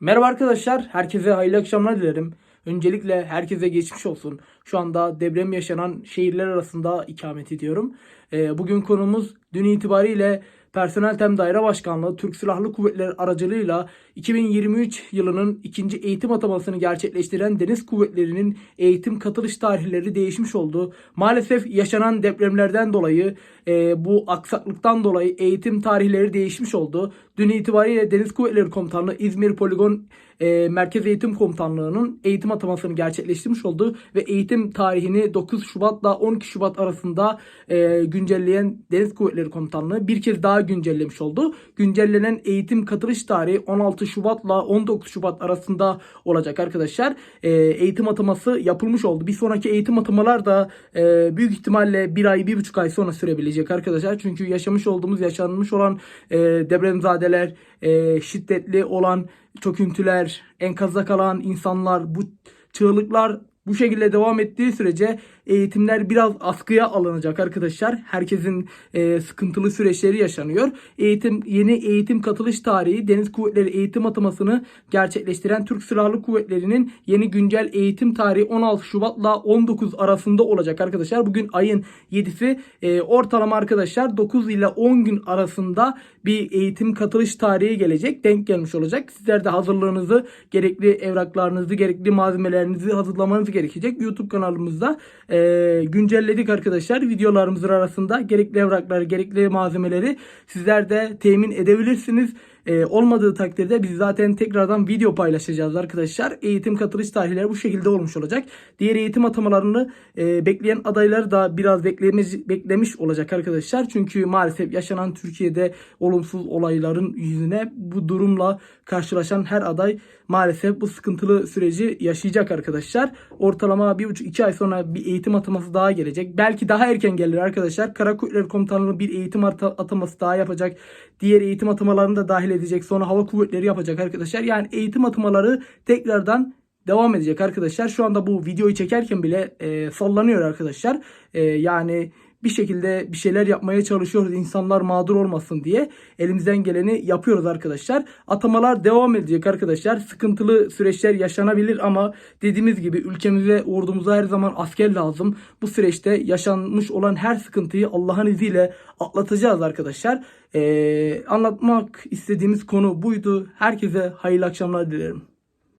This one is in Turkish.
Merhaba arkadaşlar, herkese hayırlı akşamlar dilerim. Öncelikle herkese geçmiş olsun. Şu anda deprem yaşanan şehirler arasında ikamet ediyorum. Ee, bugün konumuz dün itibariyle Personel Tem Daire Başkanlığı Türk Silahlı Kuvvetleri aracılığıyla 2023 yılının ikinci eğitim atamasını gerçekleştiren Deniz Kuvvetleri'nin eğitim katılış tarihleri değişmiş oldu. Maalesef yaşanan depremlerden dolayı e, bu aksaklıktan dolayı eğitim tarihleri değişmiş oldu. Dün itibariyle Deniz Kuvvetleri Komutanlığı İzmir Poligon e, Merkez Eğitim Komutanlığı'nın eğitim atamasını gerçekleştirmiş oldu ve eğitim tarihini 9 Şubat'la 12 Şubat arasında e, güncelleyen Deniz Kuvvetleri Komutanlığı bir kez daha güncellemiş oldu. Güncellenen eğitim katılış tarihi 16 Şubat'la 19 Şubat arasında olacak arkadaşlar. E, eğitim ataması yapılmış oldu. Bir sonraki eğitim atamalar da e, büyük ihtimalle bir ay, bir buçuk ay sonra sürebilecek arkadaşlar. Çünkü yaşamış olduğumuz, yaşanmış olan e, depremzadeler, e, şiddetli olan çöküntüler, enkazda kalan insanlar, bu çığlıklar bu şekilde devam ettiği sürece eğitimler biraz askıya alınacak arkadaşlar. Herkesin e, sıkıntılı süreçleri yaşanıyor. Eğitim yeni eğitim katılış tarihi Deniz Kuvvetleri eğitim atamasını gerçekleştiren Türk Silahlı Kuvvetleri'nin yeni güncel eğitim tarihi 16 Şubat'la 19 arasında olacak arkadaşlar. Bugün ayın 7'si e, ortalama arkadaşlar 9 ile 10 gün arasında bir eğitim katılış tarihi gelecek. Denk gelmiş olacak. Sizler de hazırlığınızı, gerekli evraklarınızı, gerekli malzemelerinizi hazırlamanız gerekecek. YouTube kanalımızda e, güncelledik arkadaşlar. Videolarımızın arasında gerekli evrakları, gerekli malzemeleri sizler de temin edebilirsiniz. E, olmadığı takdirde biz zaten tekrardan video paylaşacağız arkadaşlar. Eğitim katılış tarihleri bu şekilde olmuş olacak. Diğer eğitim atamalarını e, bekleyen adaylar da biraz beklemiş, beklemiş olacak arkadaşlar. Çünkü maalesef yaşanan Türkiye'de olumsuz olayların yüzüne bu durumla karşılaşan her aday maalesef bu sıkıntılı süreci yaşayacak arkadaşlar. Ortalama 1,5-2 ay sonra bir eğitim ataması daha gelecek. Belki daha erken gelir arkadaşlar. Kara Kuvvetleri Komutanlığı bir eğitim ata- ataması daha yapacak. Diğer eğitim atamalarını da dahil edecek. Sonra hava kuvvetleri yapacak arkadaşlar. Yani eğitim atamaları tekrardan devam edecek arkadaşlar. Şu anda bu videoyu çekerken bile e, sallanıyor arkadaşlar. E, yani bir şekilde bir şeyler yapmaya çalışıyoruz insanlar mağdur olmasın diye elimizden geleni yapıyoruz arkadaşlar. Atamalar devam edecek arkadaşlar. Sıkıntılı süreçler yaşanabilir ama dediğimiz gibi ülkemize ordumuza her zaman asker lazım. Bu süreçte yaşanmış olan her sıkıntıyı Allah'ın izniyle atlatacağız arkadaşlar. Ee, anlatmak istediğimiz konu buydu. Herkese hayırlı akşamlar dilerim.